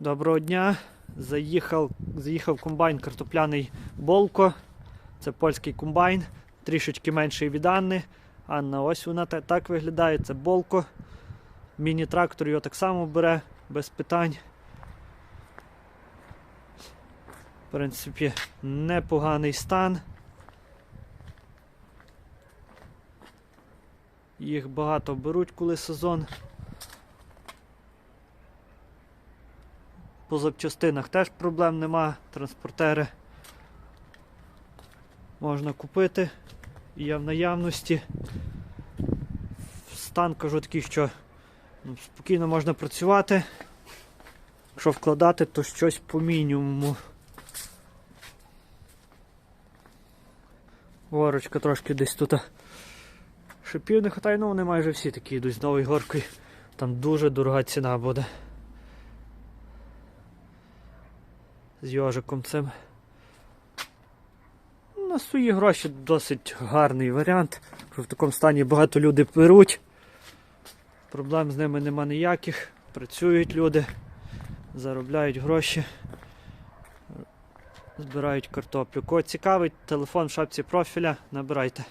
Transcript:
Доброго дня. Заїхав, заїхав комбайн картопляний Болко. Це польський комбайн, трішечки менший від Анни. Анна, ось вона та- так виглядає, це Болко. Міні-трактор його так само бере, без питань. В принципі, непоганий стан. Їх багато беруть, коли сезон. По запчастинах теж проблем нема. Транспортери можна купити. Є в наявності. Стан кажу такий, що ну, спокійно можна працювати. Якщо вкладати, то щось по мінімуму. Горочка трошки десь тут. Шипів не хватає, ну вони майже всі такі йдуть з новою горкою. Там дуже дорога ціна буде. З йожиком цим. На свої гроші досить гарний варіант. В такому стані багато людей беруть. Проблем з ними нема ніяких. Працюють люди, заробляють гроші, збирають картоплю. Кого цікавить, телефон в шапці профіля, набирайте.